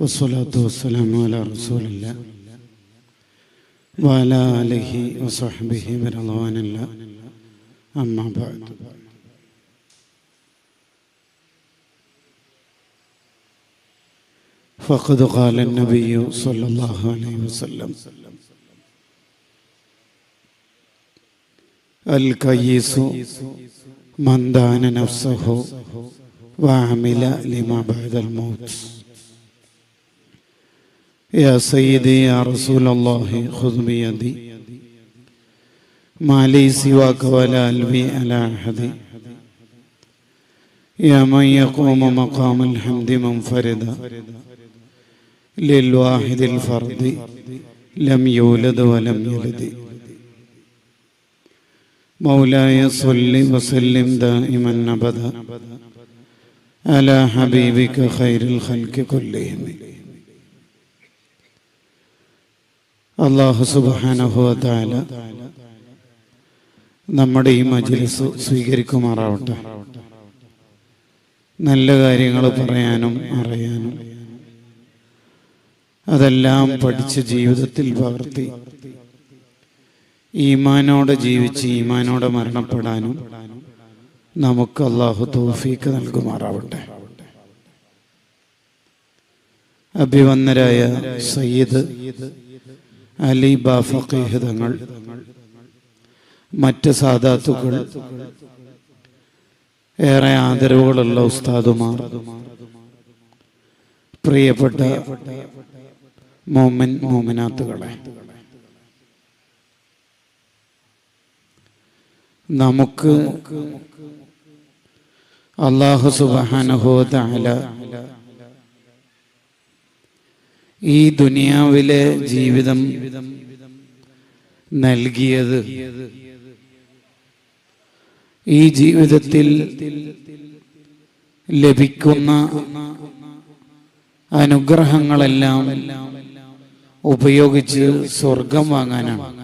والصلاة والسلام على رسول الله وعلى آله وصحبه برضوان الله. أما بعد. فقد قال النبي صلى الله عليه وسلم الكيس من دان نفسه وعمل لما بعد الموت. يا سيدي يا رسول الله خذ بيدي. ما لي سواك ولا ألوي على أحد. يا من يقوم مقام الحمد منفردا. للواحد الفرد لم يولد ولم يلد. مولاي صل وسلم دائما أبدا. على حبيبك خير الخلق كلهم. അള്ളാഹു സുബാനഹുവല നമ്മുടെ ഈ മജ്ലിസ് സ്വീകരിക്കുമാറാവട്ടെ. നല്ല കാര്യങ്ങൾ പറയാനും അറിയാനും. അതെല്ലാം പഠിച്ച് ജീവിതത്തിൽ പകർത്തി. ഈമാനോടെ ജീവിച്ച് ഈമാനോടെ മരണപ്പെടാനും നമുക്ക് അള്ളാഹു തോഫീക്ക് നൽകുമാറാവട്ടെ. അഭിവന്ദരായ സയ്യിദ് അലി ബാഫീഹ് തങ്ങൾ മറ്റ് സാധാത്തുക്കൾ ഏറെ ആദരവുകളുള്ള ഉസ്താദുമാർ പ്രിയപ്പെട്ട മോമൻ മോമിനാത്തുകളെ. നമുക്ക് അള്ളാഹു സുബാനഹോദാല ഈ ദുനിയാവിലെ ജീവിതം നൽകിയത്. ഈ ജീവിതത്തിൽ ലഭിക്കുന്ന അനുഗ്രഹങ്ങളെല്ലാം ഉപയോഗിച്ച് സ്വർഗം വാങ്ങാനാണ്.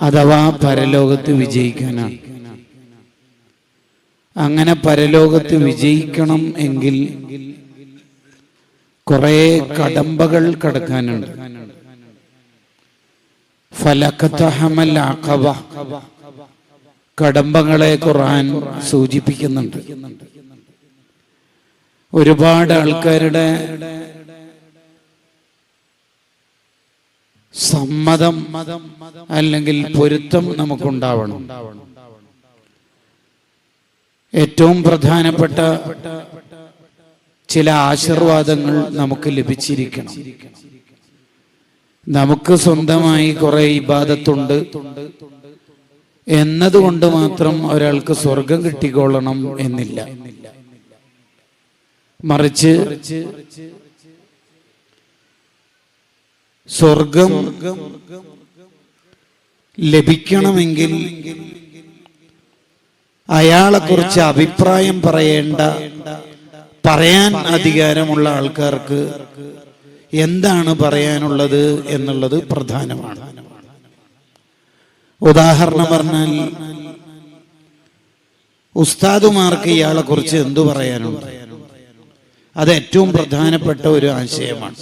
അഥവാ പരലോകത്ത് വിജയിക്കാനാണ്. അങ്ങനെ പരലോകത്ത് വിജയിക്കണം എങ്കിൽ കുറെ കടമ്പകൾ കടക്കാനുണ്ട്. ഫലക്കത്തഹമൽ അഖബ ഖുർആൻ സൂചിപ്പിക്കുന്നുണ്ട്. ഒരുപാട് ആൾക്കാരുടെ സമ്മതം അല്ലെങ്കിൽ പൊരുത്തം നമുക്കുണ്ടാവണം. ഏറ്റവും പ്രധാനപ്പെട്ട ചില ആശീർവാദങ്ങൾ നമുക്ക് ലഭിച്ചിരിക്കണം. നമുക്ക് സ്വന്തമായി കുറെ ഇബാദത്തുണ്ട്. എന്നതുകൊണ്ട് മാത്രം ഒരാൾക്ക് സ്വർഗം കിട്ടിക്കൊള്ളണം എന്നില്ല. മറിച്ച് സ്വർഗം ലഭിക്കണമെങ്കിൽ അയാളെ കുറിച്ച് അഭിപ്രായം പറയേണ്ട പറയാൻ അധികാരമുള്ള ആൾക്കാർക്ക് എന്താണ് പറയാനുള്ളത് എന്നുള്ളത് പ്രധാനമാണ്. ഉദാഹരണം പറഞ്ഞാൽ ഉസ്താദുമാർക്ക് ഇയാളെ കുറിച്ച് എന്തു പറയാനുണ്ട്? അത് ഏറ്റവും പ്രധാനപ്പെട്ട ഒരു ആശയമാണ്.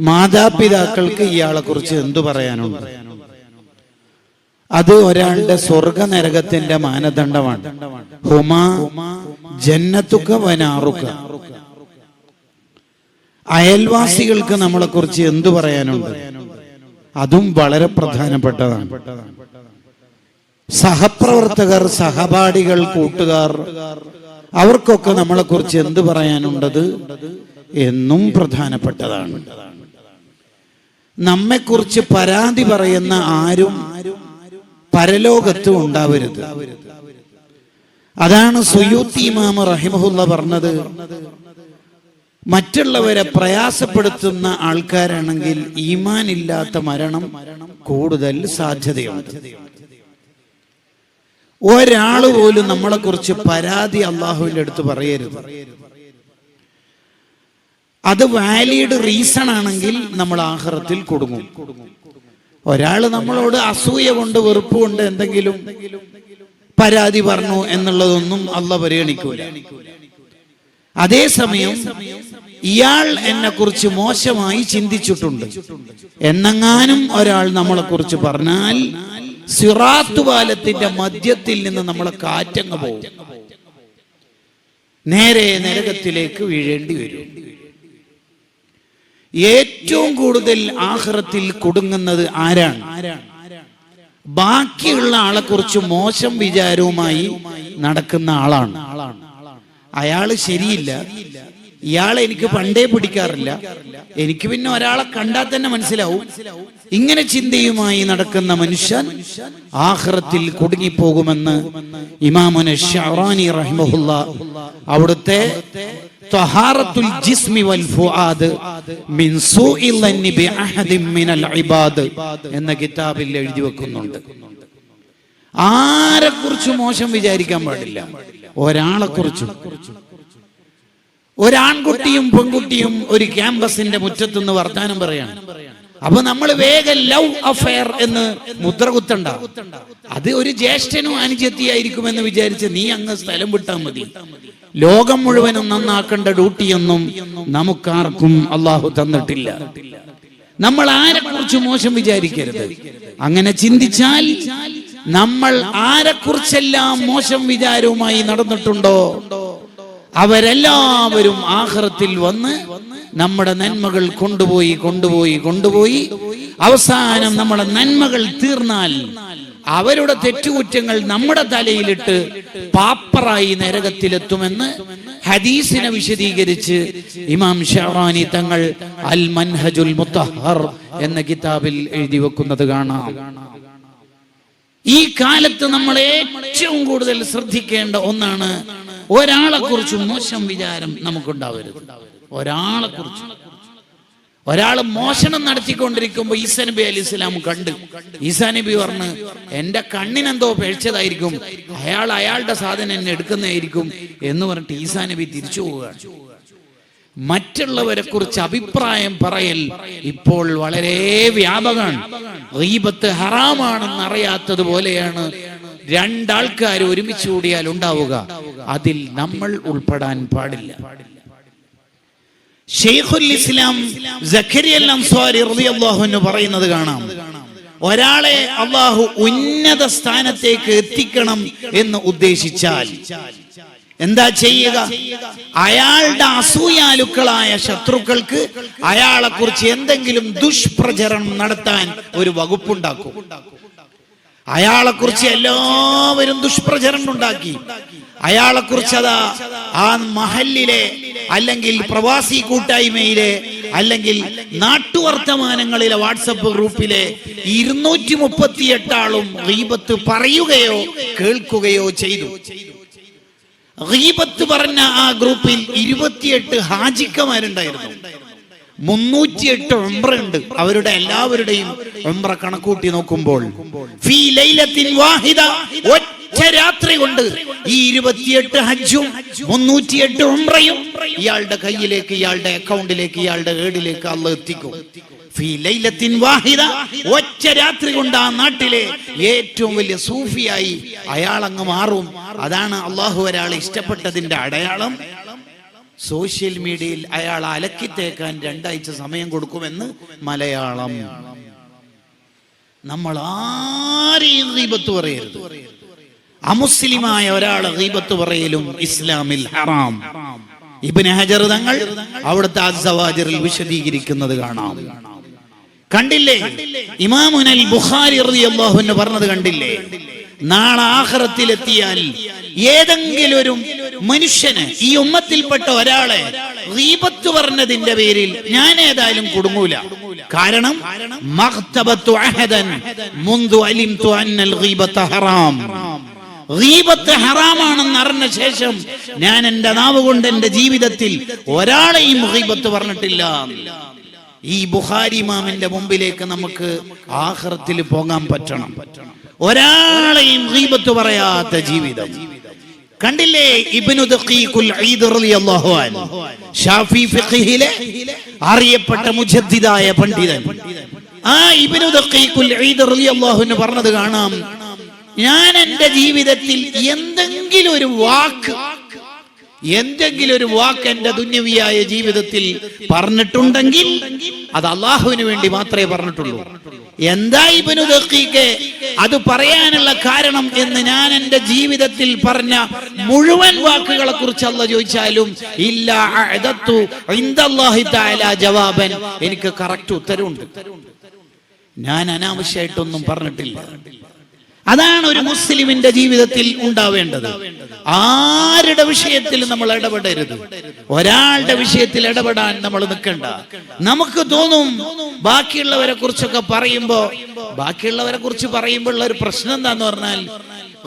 മാതാപിതാക്കൾക്ക് ഇയാളെ കുറിച്ച് എന്തു പറയാനുണ്ട്? അത് ഒരാളുടെ സ്വർഗ നരകത്തിന്റെ മാനദണ്ഡമാണ്. ഹുമാ ജന്നത്തുക്ക വനാറുക്ക. അയൽവാസികൾക്ക് നമ്മളെ കുറിച്ച് എന്തു പറയാനുണ്ട്? അതും വളരെ പ്രധാനപ്പെട്ടതാണ്. സഹപ്രവർത്തകർ സഹപാഠികൾ കൂട്ടുകാർ അവർക്കൊക്കെ നമ്മളെ കുറിച്ച് എന്ത് പറയാനുണ്ടത്? എന്നും പ്രധാനപ്പെട്ടതാണ്. നമ്മെക്കുറിച്ച് പരാതി പറയുന്ന ആരും പരലോകത്ത് ഉണ്ടാവരുത്. അതാണ് സുയൂത്തി ഇമാമ റഹിമഹുല്ല പറഞ്ഞത്. മറ്റുള്ളവരെ പ്രയാസപ്പെടുത്തുന്ന ആൾക്കാരാണെങ്കിൽ ഈമാൻ ഇല്ലാത്ത മരണം കൂടുതൽ സാധ്യതയുണ്ട്. ഒരാൾ പോലും നമ്മളെ കുറിച്ച് പരാതി അള്ളാഹുവിന്റെ അടുത്ത് പറയരുത്. അത് വാലിഡ് റീസൺ ആണെങ്കിൽ നമ്മൾ ആഹ്റത്തിൽ കൊടുങ്ങും. ഒരാൾ നമ്മളോട് അസൂയ കൊണ്ട് വെറുപ്പ് കൊണ്ട് എന്തെങ്കിലും പരാതി പറഞ്ഞു എന്നുള്ളതൊന്നും അല്ല പരിഗണിക്കൂല. അതേസമയം ഇയാൾ എന്നെ കുറിച്ച് മോശമായി ചിന്തിച്ചിട്ടുണ്ട്. എന്നെങ്ങാനും ഒരാൾ നമ്മളെ കുറിച്ച് പറഞ്ഞാൽ സിറാത്തു പാലത്തിന്റെ മധ്യത്തിൽ നിന്ന് നമ്മളെ കാറ്റങ്ങ് പോകും നേരെ നരകത്തിലേക്ക് വീഴേണ്ടി വരും. ഏറ്റവും കൂടുതൽ ആഹ്റത്തിൽ കുടുങ്ങുന്നത് ആരാണ്? ബാക്കിയുള്ള ആളെ കുറിച്ച് മോശം വിചാരവുമായി നടക്കുന്ന ആളാണ്. അയാൾ ശരിയില്ല. ഇയാളെ എനിക്ക് പണ്ടേ പിടിക്കാറില്ല. എനിക്ക് പിന്നെ ഒരാളെ കണ്ടാൽ തന്നെ മനസ്സിലാവും. ഇങ്ങനെ ചിന്തയുമായി നടക്കുന്ന മനുഷ്യൻ ആഹ്റത്തിൽ കുടുങ്ങിപ്പോകുമെന്ന് ഇമാമുന ഷറാനി റഹ്മുല്ല അവിടുത്തെ എന്ന കിതാബിൽ എഴുതി വെക്കുന്നുണ്ട്. ആരെ കുറിച്ച് മോശം വിചാരിക്കാൻ പാടില്ല. ഒരാളെ കുറിച്ചും ഒരാൺകുട്ടിയും പെൺകുട്ടിയും ഒരു ക്യാമ്പസിന്റെ മുറ്റത്തുനിന്ന് വർത്താനം പറയാണ്. അപ്പൊ നമ്മൾ വേഗ ലവ് അഫയർ എന്ന് മുദ്ര കുത്തണ്ട. അത് ഒരു ജ്യേഷ്ഠനും അനുജത്തിയായിരിക്കുമെന്ന് വിചാരിച്ച് നീ അങ്ങ് സ്ഥലം വിട്ടാൽ മതി. ലോകം മുഴുവനും നന്നാക്കേണ്ട ഡ്യൂട്ടിയൊന്നും നമുക്കാർക്കും അള്ളാഹു തന്നിട്ടില്ല. നമ്മൾ ആരെക്കുറിച്ച് മോശം വിചാരിക്കരുത്. അങ്ങനെ ചിന്തിച്ചാൽ നമ്മൾ ആരെക്കുറിച്ചെല്ലാം മോശം വിചാരവുമായി നടന്നിട്ടുണ്ടോ? അവരെല്ലാവരും ആഹ്റത്തിൽ വന്ന് നമ്മുടെ നന്മകൾ കൊണ്ടുപോയി കൊണ്ടുപോയി കൊണ്ടുപോയി. അവസാനം നമ്മുടെ നന്മകൾ തീർന്നാൽ അവരുടെ തെറ്റുകുറ്റങ്ങൾ നമ്മുടെ തലയിലിട്ട് പാപ്പറായി നരകത്തിലെത്തുമെന്ന് ഹദീസിനെ വിശദീകരിച്ച് ഇമാം ഷെറാനി തങ്ങൾ അൽ മൻഹജുൽ മുത്തഹർ എന്ന കിതാബിൽ എഴുതി വെക്കുന്നത് കാണാം. ഈ കാലത്ത് നമ്മൾ ഏറ്റവും കൂടുതൽ ശ്രദ്ധിക്കേണ്ട ഒന്നാണ് ഒരാളെ കുറിച്ച് മോശം വിചാരം നമുക്കുണ്ടാവരുത്. ഒരാളെ കുറിച്ച് ഒരാൾ മോഷണം നടത്തിക്കൊണ്ടിരിക്കുമ്പോൾ ഈസാ നബി അലി ഇസ്ലാം കണ്ട്. ഈസാ നബി പറഞ്ഞ് എന്റെ കണ്ണിനെന്തോ പേഴ്ചതായിരിക്കും അയാൾ അയാളുടെ സാധനം എന്നെ എടുക്കുന്നതായിരിക്കും. എന്ന് പറഞ്ഞിട്ട് ഈസാ നബി തിരിച്ചു പോവുകയാണ്. മറ്റുള്ളവരെ കുറിച്ച് അഭിപ്രായം പറയൽ ഇപ്പോൾ വളരെ വ്യാപകമാണ്. ഹറാമാണെന്ന് അറിയാത്തത് പോലെയാണ് രണ്ടാൾക്കാർ ഒരുമിച്ച് കൂടിയാൽ ഉണ്ടാവുക. അതിൽ നമ്മൾ ഉൾപ്പെടാൻ പാടില്ല. ഇസ്ലാം പറയുന്നത് കാണാം. ഒരാളെ അള്ളാഹു ഉന്നത സ്ഥാനത്തേക്ക് എത്തിക്കണം എന്ന് ഉദ്ദേശിച്ചാൽ എന്താ ചെയ്യുക? അയാളുടെ അസൂയാലുക്കളായ ശത്രുക്കൾക്ക് അയാളെ കുറിച്ച് എന്തെങ്കിലും ദുഷ്പ്രചരണം നടത്താൻ ഒരു വകുപ്പുണ്ടാക്കും. അയാളെ കുറിച്ച് എല്ലാവരും ദുഷ്പ്രചരണം ഉണ്ടാക്കി. അയാളെ കുറിച്ച് അതാ ആ മഹല്ലിലെ അല്ലെങ്കിൽ പ്രവാസി കൂട്ടായ്മയിലെ അല്ലെങ്കിൽ നാട്ടുവർത്തമാനങ്ങളിലെ വാട്സപ്പ് ഗ്രൂപ്പിലെ ഇരുന്നൂറ്റി മുപ്പത്തി എട്ടാളും റീബത്ത് പറയുകയോ കേൾക്കുകയോ ചെയ്തു. റീബത്ത് പറഞ്ഞ ആ ഗ്രൂപ്പിൽ ഇരുപത്തിയെട്ട് ഹാജിക്കമാരുണ്ടായിരുന്നു മുന്നൂറ്റിയെട്ട് ഉണ്ട് അവരുടെ എല്ലാവരുടെയും ഒമ്പ്ര കണക്കൂട്ടി നോക്കുമ്പോൾ. ഒറ്റ രാത്രി കൊണ്ട് ഈ ഇരുപത്തിയെട്ട് ഹജ്ജും മുന്നൂറ്റിയെട്ട് ഉംറയും ഇയാളുടെ കയ്യിലേക്ക് ഇയാളുടെ അക്കൗണ്ടിലേക്ക് ഇയാളുടെ ഏടിലേക്ക് അള്ള എത്തിക്കും. വാഹിദ ഒറ്റ രാത്രി കൊണ്ട് ആ നാട്ടിലെ ഏറ്റവും വലിയ സൂഫിയായി അയാൾ അങ്ങ് മാറും. അതാണ് അള്ളാഹു ഒരാളെ ഇഷ്ടപ്പെട്ടതിന്റെ അടയാളം. സോഷ്യൽ മീഡിയയിൽ അയാൾ അലക്കിത്തേക്കാൻ രണ്ടാഴ്ച സമയം കൊടുക്കുമെന്ന് മലയാളം. നമ്മൾ ആരെയും ദീപത്ത് പറയരുത്. അമുസ്ലിമായ ഒരാൾ ദീപത്ത് പറയലും ഇസ്ലാമിൽ ഹറാം. ഇബിന് ഹജർ തങ്ങൾ അവിടുത്തെ അസവാജറിൽ വിശദീകരിക്കുന്നത് കാണാം. കണ്ടില്ലേ? ഇമാമുനൽ ബുഖാരി റളിയല്ലാഹു അൻഹു പറഞ്ഞത് കണ്ടില്ലേ? നാളെ ആഖിറത്തിലെത്തിയാൽ ഏതെങ്കിലും ഒരു മനുഷ്യന് ഈ ഉമ്മത്തിൽപ്പെട്ട ഒരാളെ റീപത്ത് പറഞ്ഞതിന്റെ പേരിൽ ഞാൻ ഏതായാലും കുടുങ്ങൂല. കാരണം ഗീബത്ത് ഹറാമാണെന്ന് അറിഞ്ഞ ശേഷം ഞാൻ എന്റെ നാവ് കൊണ്ട് എന്റെ ജീവിതത്തിൽ ഒരാളെയും റീപത്ത് പറഞ്ഞിട്ടില്ല. ഈ ബുഹാരി മാമിന്റെ മുമ്പിലേക്ക് നമുക്ക് ആഹ്റത്തിൽ പോകാൻ പറ്റണം. ഒരാളെയും റീപത്ത് പറയാത്ത ജീവിതം. കണ്ടില്ലേ? ഇബ്നു ഷാഫി ഫിഖഹിലെ അറിയപ്പെട്ട മുജദ്ദിദായ പണ്ഡിതൻ. ആ ഇബ്നു അൻഹു പറഞ്ഞത് കാണാം. ഞാൻ എന്റെ ജീവിതത്തിൽ എന്തെങ്കിലും ഒരു വാക്ക് എന്തെങ്കിലും ഒരു വാക്ക് എന്റെ ദുന്യവിയായ ജീവിതത്തിൽ പറഞ്ഞിട്ടുണ്ടെങ്കിൽ അത് അള്ളാഹുവിന് വേണ്ടി മാത്രമേ പറഞ്ഞിട്ടുള്ളൂ. എന്താ ഇബനു ദഖീഖെ? അത് പറയാനുള്ള കാരണം എന്ന് ഞാൻ എന്റെ ജീവിതത്തിൽ പറഞ്ഞ മുഴുവൻ വാക്കുകളെ കുറിച്ച് അല്ല ചോദിച്ചാലും ഇല്ല അഅദത്തു ഇൻദല്ലാഹി തആല ജവാബൻ. എനിക്ക് കറക്റ്റ് ഉത്തരവുണ്ട്. ഞാൻ അനാവശ്യമായിട്ടൊന്നും പറഞ്ഞിട്ടില്ല. അതാണ് ഒരു മുസ്ലിമിന്റെ ജീവിതത്തിൽ ഉണ്ടാവേണ്ടത്. ആരുടെ വിഷയത്തിൽ നമ്മൾ ഇടപെടരുത്? ഒരാളുടെ വിഷയത്തിൽ ഇടപെടാൻ നമ്മൾ നിൽക്കണ്ട. നമുക്ക് തോന്നും ബാക്കിയുള്ളവരെ കുറിച്ചൊക്കെ പറയുമ്പോ ബാക്കിയുള്ളവരെ കുറിച്ച് പറയുമ്പോൾ ഉള്ള ഒരു പ്രശ്നം എന്താന്ന് പറഞ്ഞാൽ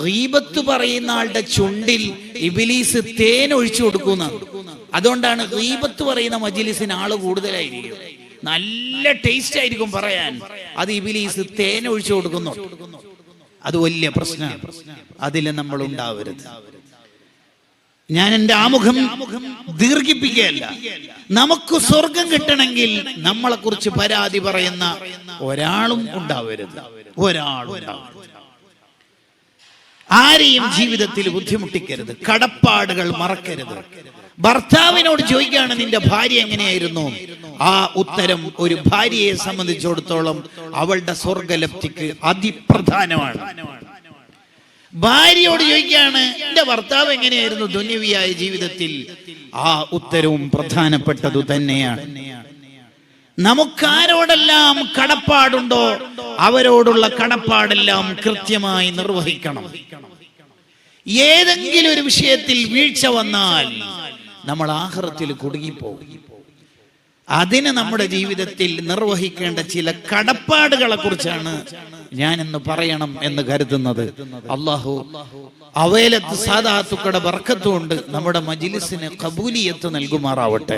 റീബത്ത് പറയുന്ന ആളുടെ ചുണ്ടിൽ ഇബിലീസ് തേൻ ഒഴിച്ചു കൊടുക്കുന്നതാണ് അതുകൊണ്ടാണ് റീബത്ത് പറയുന്ന മജിലിസിന് ആൾ കൂടുതലായിരിക്കും. നല്ല ടേസ്റ്റ് ആയിരിക്കും പറയാൻ. അത് ഇബിലീസ് തേൻ ഒഴിച്ചു കൊടുക്കുന്നുണ്ട് അത് വലിയ പ്രശ്നമാണ്. അതിൽ നമ്മൾ ഉണ്ടാവരുത്. ഞാൻ എന്റെ ആമുഖം ദീർഘിപ്പിക്കുകയല്ല. നമുക്ക് സ്വർഗം കിട്ടണമെങ്കിൽ നമ്മളെ കുറിച്ച് പരാതി പറയുന്ന ഒരാളും ഉണ്ടാവരുത്. ഒരാളും ആരെയും ജീവിതത്തിൽ ബുദ്ധിമുട്ടിക്കരുത്. കടപ്പാടുകൾ മറക്കരുത്. ഭർത്താവിനോട് ചോദിക്കുകയാണ് നിന്റെ ഭാര്യ എങ്ങനെയായിരുന്നു? ആ ഉത്തരം ഒരു ഭാര്യയെ സംബന്ധിച്ചിടത്തോളം അവളുടെ സ്വർഗലപ്തിക്ക് അതിപ്രധാനമാണ്. ഭാര്യയോട് ചോദിക്കുകയാണ് എന്റെ ഭർത്താവ് എങ്ങനെയായിരുന്നു ദുന്യവിയായ ജീവിതത്തിൽ? ആ ഉത്തരവും പ്രധാനപ്പെട്ടതു തന്നെയാണ്. നമുക്കാരോടെല്ലാം കടപ്പാടുണ്ടോ? അവരോടുള്ള കടപ്പാടെല്ലാം കൃത്യമായി നിർവഹിക്കണം. ഏതെങ്കിലും ഒരു വിഷയത്തിൽ വീഴ്ച വന്നാൽ നമ്മൾ ആഹ്റത്തിൽ കുടുങ്ങിപ്പോകും. അതിന് നമ്മുടെ ജീവിതത്തിൽ നിർവഹിക്കേണ്ട ചില കടപ്പാടുകളെ കുറിച്ചാണ് ഞാൻ ഇന്ന് പറയണം എന്ന് കരുതുന്നത്. അള്ളാഹു അവയിലത്ത് സാധാത്തുക്കളുടെ വർക്കത്തുകൊണ്ട് നമ്മുടെ മജിലിസിന് കബൂലിയത്ത് നൽകുമാറാവട്ടെ.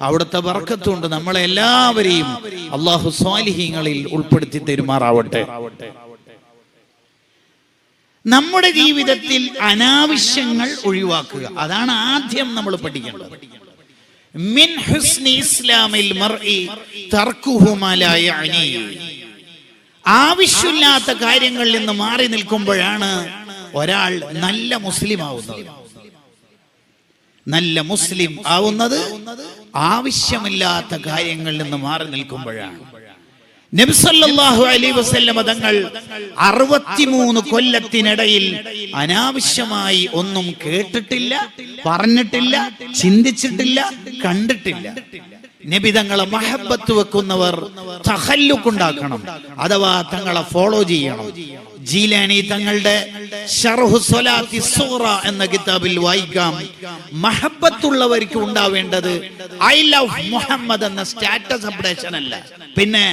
അവിടുത്തെ വർക്കത്തുകൊണ്ട് നമ്മളെല്ലാവരെയും അള്ളാഹു സ്വാലിഹീങ്ങളിൽ ഉൾപ്പെടുത്തി തരുമാറാവട്ടെ. നമ്മുടെ ജീവിതത്തിൽ അനാവശ്യങ്ങൾ ഒഴിവാക്കുക. അതാണ് ആദ്യം നമ്മൾ പഠിക്കേണ്ടത്. മിൻ ഹുസ്നി ഇസ്ലാമിൽ ആവശ്യമില്ലാത്ത കാര്യങ്ങളിൽ നിന്ന് മാറി നിൽക്കുമ്പോഴാണ് ഒരാൾ നല്ല മുസ്ലിം ആവുന്നത്. നല്ല മുസ്ലിം ആവുന്നത് ആവശ്യമില്ലാത്ത കാര്യങ്ങളിൽ നിന്ന് മാറി നിൽക്കുമ്പോഴാണ്. നബിസല്ലാഹു അലൈ വസല്ലമ തങ്ങൾ അറുപത്തിമൂന്ന് കൊല്ലത്തിനിടയിൽ അനാവശ്യമായി ഒന്നും കേട്ടിട്ടില്ല പറഞ്ഞിട്ടില്ല ചിന്തിച്ചിട്ടില്ല കണ്ടിട്ടില്ല. നബി തങ്ങളെ മഹബത്ത് വെക്കുന്നവർ തഹല്ലുക്കുണ്ടാക്കണം അഥവാ തങ്ങളെ ഫോളോ ചെയ്യണം. ജീലാനി തങ്ങളുടെ എന്ന കിതാബിൽ വായിക്കാം. മഹബത്തുള്ളവർക്ക് ഉണ്ടാവേണ്ടത് ഐ ലവ് മുഹമ്മദ് എന്ന സ്റ്റാറ്റസ് അപ്ഡേഷൻ അല്ല. പിന്നെ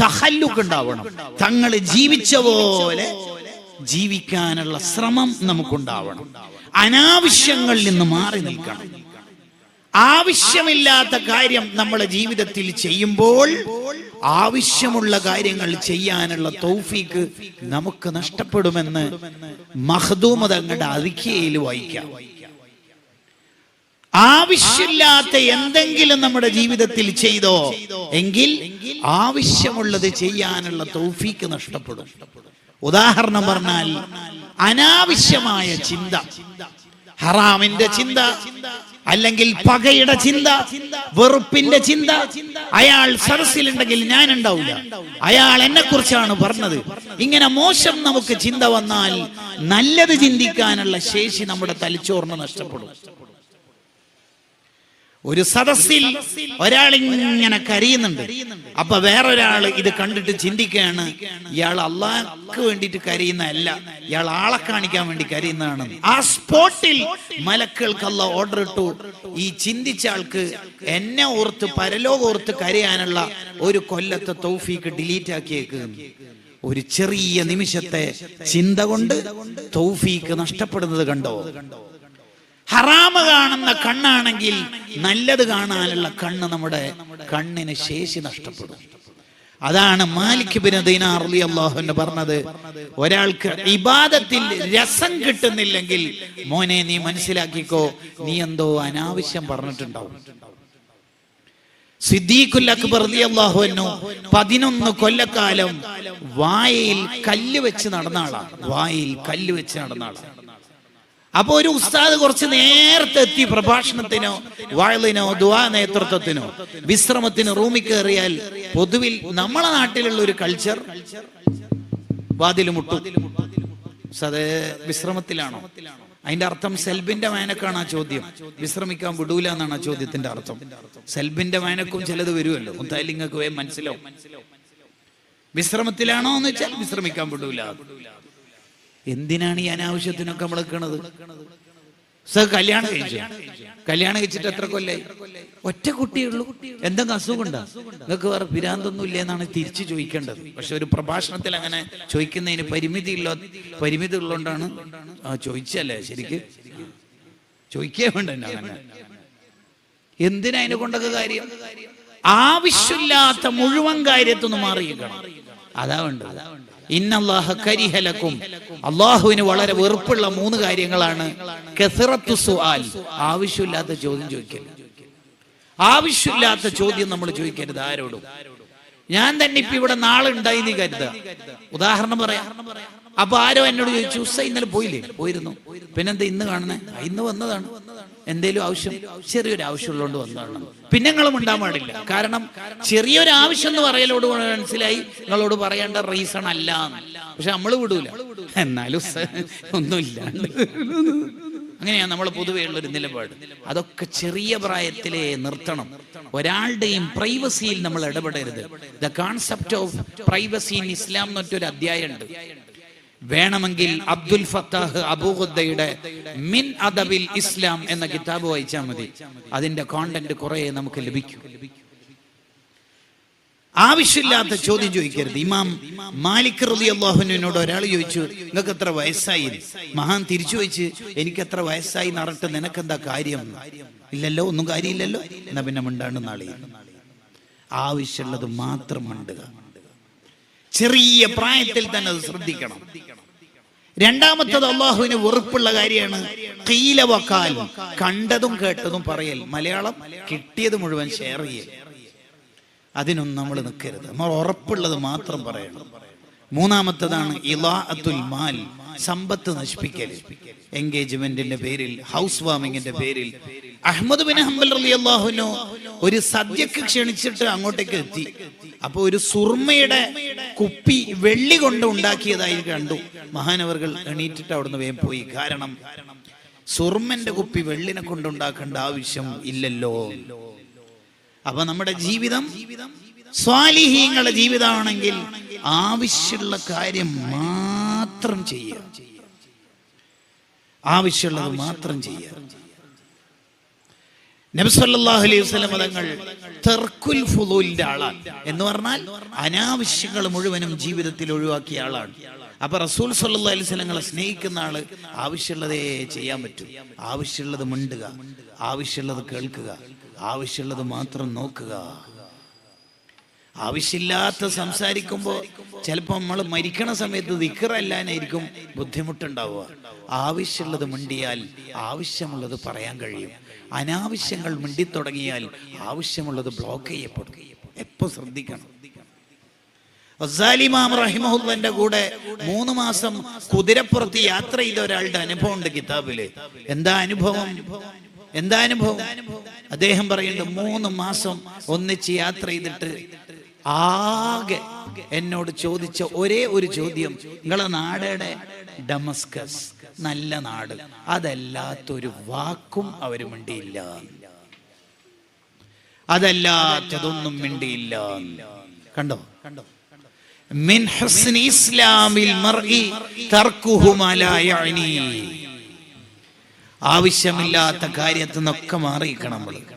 തഹല്ലുക്ക് ഉണ്ടാവണം. തങ്ങൾ ജീവിച്ച പോലെ ജീവിക്കാനുള്ള ശ്രമം നമുക്കുണ്ടാവണം. അനാവശ്യങ്ങളിൽ നിന്ന് മാറി നിൽക്കണം. ആവശ്യമില്ലാത്ത കാര്യം നമ്മളെ ജീവിതത്തിൽ ചെയ്യുമ്പോൾ ആവശ്യമുള്ള കാര്യങ്ങൾ ചെയ്യാനുള്ള തൗഫീക്ക് നമുക്ക് നഷ്ടപ്പെടുമെന്ന് മഹദൂമ തങ്ങളുടെ അതിക്കയിൽ വായിക്കാം. ആവശ്യമില്ലാത്ത എന്തെങ്കിലും നമ്മുടെ ജീവിതത്തിൽ ചെയ്തോ എങ്കിൽ ആവശ്യമുള്ളത് ചെയ്യാനുള്ള തൗഫീക്ക് നഷ്ടപ്പെടും. ഉദാഹരണം പറഞ്ഞാൽ അനാവശ്യമായ ചിന്ത. ഹറാമിന്റെ ചിന്ത. അല്ലെങ്കിൽ പകയുടെ ചിന്ത വെറുപ്പിന്റെ ചിന്ത. അയാൾ സദസ്സിലുണ്ടെങ്കിൽ ഞാൻ ഉണ്ടാവില്ല അയാൾ എന്നെ കുറിച്ചാണ് പറഞ്ഞത്. ഇങ്ങനെ മോശം നമുക്ക് ചിന്ത വന്നാൽ നല്ലത് ചിന്തിക്കാനുള്ള ശേഷി നമ്മുടെ തലച്ചോറിന് നഷ്ടപ്പെടും. ഒരു സദസ്സിൽ ഒരാൾ ഇങ്ങനെ കരയുന്നുണ്ട്. അപ്പൊ വേറൊരാൾ ഇത് കണ്ടിട്ട് ചിന്തിക്കുകയാണ് ഇയാൾ അള്ളാഹ്ക്ക് വേണ്ടിയിട്ട് കരയുന്നതല്ല ഇയാൾ ആളെ കാണിക്കാൻ വേണ്ടി കരയുന്നതാണ്. ആ സ്പോട്ടിൽ മലക്കുകൾക്ക് അല്ല ഓർഡർ ഇട്ടു. ഈ ചിന്തിച്ച ആൾക്ക് എന്നെ ഓർത്ത് പരലോക ഓർത്ത് കരയാനുള്ള ഒരു കൊല്ലത്തെ തൗഫീക്ക് ഡിലീറ്റ് ആക്കിയേക്ക്. ഒരു ചെറിയ നിമിഷത്തെ ചിന്ത കൊണ്ട് തൗഫീക്ക് നഷ്ടപ്പെടുന്നത് കണ്ടോ? ഹറാമ കാണുന്ന കണ്ണാണെങ്കിൽ നല്ലത് കാണാനുള്ള കണ്ണ് നമ്മുടെ കണ്ണിന് ശേഷി നഷ്ടപ്പെടും. അതാണ് മാലിക് ബിൻ പറഞ്ഞത്. ഒരാൾക്ക് ഇബാദത്തിൽ രസം കിട്ടുന്നില്ലെങ്കിൽ മോനെ നീ മനസ്സിലാക്കിക്കോ നീ എന്തോ അനാവശ്യം പറഞ്ഞിട്ടുണ്ടാവും. സിദ്ദീഖുൽ അക്ബർ അൻഹു പതിനൊന്ന് കൊല്ലക്കാലം വായയിൽ കല്ല് വെച്ച് നടന്ന ആളാണ്. വായയിൽ കല്ല് വെച്ച് നടന്ന ആളാണ്. അപ്പൊ ഒരു ഉസ്താദ് കുറച്ച് നേരത്തെ എത്തി പ്രഭാഷണത്തിനോ വാളിനോ ദുവാ നേതൃത്വത്തിനോ വിശ്രമത്തിന് റൂമിൽ കയറിയാൽ പൊതുവിൽ നമ്മളെ നാട്ടിലുള്ള ഒരു കൾച്ചർ വാതിൽ മുട്ടു. സത് വിശ്രമത്തിലാണോ? അതിന്റെ അർത്ഥം സെൽബിന്റെ മാനക്കാണ് ആ ചോദ്യം. വിശ്രമിക്കാൻ വിടൂല എന്നാണ് ആ ചോദ്യത്തിന്റെ അർത്ഥം. സെൽബിന്റെ മാനക്കും ചിലത് വരുമല്ലോ. മുത്തായാലും നിങ്ങൾക്ക് വേഗം മനസ്സിലാവും. വിശ്രമത്തിലാണോ എന്ന് വെച്ചാൽ വിശ്രമിക്കാൻ വിടൂല. എന്തിനാണ് ഈ അനാവശ്യത്തിനൊക്കെ നമ്മൾ നിൽക്കണത് സർ കല്യാണം കഴിച്ചു? കല്യാണം കഴിച്ചിട്ട് എത്ര കൊല്ലായി? ഒറ്റ കുട്ടിയുള്ളൂ എന്തെങ്കിലും അസുഖമുണ്ടോ? നിങ്ങൾക്ക് വേറെ പിരാന്തൊന്നും ഇല്ലേ എന്നാണ് തിരിച്ചു ചോദിക്കേണ്ടത്. പക്ഷെ ഒരു പ്രഭാഷണത്തിൽ അങ്ങനെ ചോദിക്കുന്നതിന് പരിമിതി ഇല്ല പരിമിതി ഉള്ളതുകൊണ്ടാണ് ആ ചോദിച്ചല്ലേ ശരിക്ക്? ചോദിക്കേ വേണ്ട അങ്ങനെ. എന്തിനാ അതിനെ കൊണ്ടൊക്കെ കാര്യം? ആവശ്യമില്ലാത്ത മുഴുവൻ കാര്യത്തൊന്ന് മാറിയിരിക്കണം. അതാ വേണ്ടത്. ഇന്നല്ലാഹ കരിഹലക്കും അള്ളാഹുവിന് വളരെ വെറുപ്പുള്ള മൂന്ന് കാര്യങ്ങളാണ്. സുആൽ. ആവശ്യമില്ലാത്ത ചോദ്യം ചോദിക്കരുത് ആവശ്യമില്ലാത്ത ചോദ്യം നമ്മൾ ചോദിക്കരുത് ആരോടും. ഞാൻ തന്നെ ഇപ്പൊ ഇവിടെ നാളെ ഉണ്ടായി നീ കരുതുക ഉദാഹരണം പറയാം. അപ്പൊ ആരോ എന്നോട് ചോദിച്ചു ഉസ്സ ഇന്നലെ പോയില്ലേ? പോയിരുന്നു. പിന്നെന്താ ഇന്ന് കാണുന്നേ? "ആ, ഇന്ന് വന്നതാണ്. എന്തേലും ആവശ്യം ചെറിയൊരു ആവശ്യമുള്ളതുകൊണ്ട് വന്നതാണ്. പിന്നെ നിങ്ങളും ഉണ്ടാൻ പാടില്ല. കാരണം ചെറിയൊരു ആവശ്യം എന്ന് പറയലോട് മനസ്സിലായി. നിങ്ങളോട് പറയേണ്ട റീസൺ അല്ല. പക്ഷെ നമ്മൾ വിടൂല. എന്നാലും ഒന്നുമില്ല. അങ്ങനെയാണ് നമ്മൾ പൊതുവേ ഉള്ളൊരു നിലപാട്. അതൊക്കെ ചെറിയ പ്രായത്തിലെ നിർത്തണം. ഒരാളുടെയും പ്രൈവസിയിൽ നമ്മൾ ഇടപെടരുത്. The concept of privacy in Islam എന്നൊറ്റൊരു അധ്യായമുണ്ട്. വേണമെങ്കിൽ അബ്ദുൽ ഫത്താഹ് അബൂഹുദ്ദയുടെ മിൻ അദബിൽ ഇസ്ലാം എന്ന കിതാബ് വായിച്ചാൽ മതി. അതിന്റെ കോണ്ടന്റ് കുറെ നമുക്ക് ലഭിക്കും. ആവശ്യമില്ലാത്ത ചോദ്യം ചോദിക്കരുത്. ഇമാം മാലിക് റലി അള്ളാഹുവിനോട് ഒരാൾ ചോദിച്ചു നിങ്ങൾക്ക് എത്ര വയസ്സായി? മഹാൻ തിരിച്ചു വെച്ച് എനിക്ക് എത്ര വയസ്സായി നടട്ട് നിനക്കെന്താ കാര്യം? ഇല്ലല്ലോ ഒന്നും കാര്യമില്ലല്ലോ. എന്നാ പിന്നെ മിണ്ടാണ്ട് നാളെ ആവശ്യമുള്ളത് മാത്രം മണ്ടുക. ചെറിയ പ്രായത്തിൽ തന്നെ അത് ശ്രദ്ധിക്കണം. രണ്ടാമത്തത് അള്ളാഹുവിന് വെറുപ്പുള്ള കാര്യമാണ്. കീലവക്കാൽ കണ്ടതും കേട്ടതും പറയൽ. മലയാളം കിട്ടിയത് മുഴുവൻ ഷെയർ ചെയ്യൽ. അതിനൊന്നും നമ്മൾ നിൽക്കരുത്. നമ്മൾ ഉറപ്പുള്ളത് മാത്രം പറയണം. മൂന്നാമത്തതാണ് ഇലാഅത്തുൽ മാൽ. സമ്പത്ത് നശിപ്പിക്കൽ എൻഗേജ്മെന്റിന്റെ പേരിൽ ഹൗസ് വാമിങ്ങിന്റെ പേരിൽ. അഹമ്മദ് ബിൻ ഹംബൽ അലി അള്ളാഹുനോ ഒരു സദ്യക്ക് ക്ഷണിച്ചിട്ട് അങ്ങോട്ടേക്ക് എത്തി. അപ്പൊ ഒരു സുർമയുടെ കുപ്പി വെള്ളി കൊണ്ട് ഉണ്ടാക്കിയതായി കണ്ടു. മഹാനവർകൾ എണീറ്റിട്ട് അവിടുന്ന് വേഗം പോയി. കാരണം സുർമന്റെ കുപ്പി വെള്ളിനെ കൊണ്ടുണ്ടാക്കേണ്ട ആവശ്യം ഇല്ലല്ലോ. അപ്പൊ നമ്മുടെ ജീവിതം സ്വാലിഹീങ്ങളുടെ ജീവിതമാണെങ്കിൽ ആവശ്യമുള്ള കാര്യം മാത്രം ചെയ്യുക. ആവശ്യമുള്ളത് മാത്രം ചെയ്യുക. നബ്സല്ലാഹു അലൈഹി ആളാണ് എന്ന് പറഞ്ഞാൽ അനാവശ്യങ്ങൾ മുഴുവനും ജീവിതത്തിൽ ഒഴിവാക്കിയ ആളാണ്. അപ്പൊ റസൂൽ സല്ലല്ലാഹു അലൈഹി സ്നേഹിക്കുന്ന ആൾ ആവശ്യമുള്ളതേ ചെയ്യാൻ പറ്റും. ആവശ്യമുള്ളത് മിണ്ടുക. ആവശ്യമുള്ളത് കേൾക്കുക. ആവശ്യമുള്ളത് മാത്രം നോക്കുക. ആവശ്യമില്ലാത്ത സംസാരിക്കുമ്പോൾ ചിലപ്പോൾ നമ്മൾ മരിക്കണ സമയത്ത് ദിക്കറല്ലാനായിരിക്കും ബുദ്ധിമുട്ടുണ്ടാവുക. ആവശ്യമുള്ളത് മിണ്ടിയാൽ ആവശ്യമുള്ളത് പറയാൻ കഴിയും. അനാവശ്യങ്ങൾ മിണ്ടിത്തുടങ്ങിയാൽ ആവശ്യമുള്ളത് ബ്ലോക്ക് ചെയ്യപ്പെടും. എപ്പോ ശ്രദ്ധിക്കണം. റഹിമഹുല്ലന്റെ കൂടെ മൂന്ന് മാസം കുതിരപ്പുറത്ത് യാത്ര ചെയ്ത ഒരാളുടെ അനുഭവം ഉണ്ട് കിതാബിൽ. എന്താ അനുഭവം? എന്താ അനുഭവം? അദ്ദേഹം പറയുന്നുണ്ട് മൂന്ന് മാസം ഒന്നിച്ച് യാത്ര ചെയ്തിട്ട് ആകെ എന്നോട് ചോദിച്ച ഒരേ ഒരു ചോദ്യം. നിങ്ങളെ നാടയുടെ ഡമസ്കസ്. നല്ല നാട്. അതല്ലാത്തൊരു വാക്കും അവർ മിണ്ടിയില്ല. അതല്ലാത്തതൊന്നും മിണ്ടിയില്ല. കണ്ടോ? കണ്ടോ മിൻ ഇസ്ലാമിൽ ആവശ്യമില്ലാത്ത കാര്യത്തിൽ നിന്നൊക്കെ മാറിയിക്കണം നമ്മൾ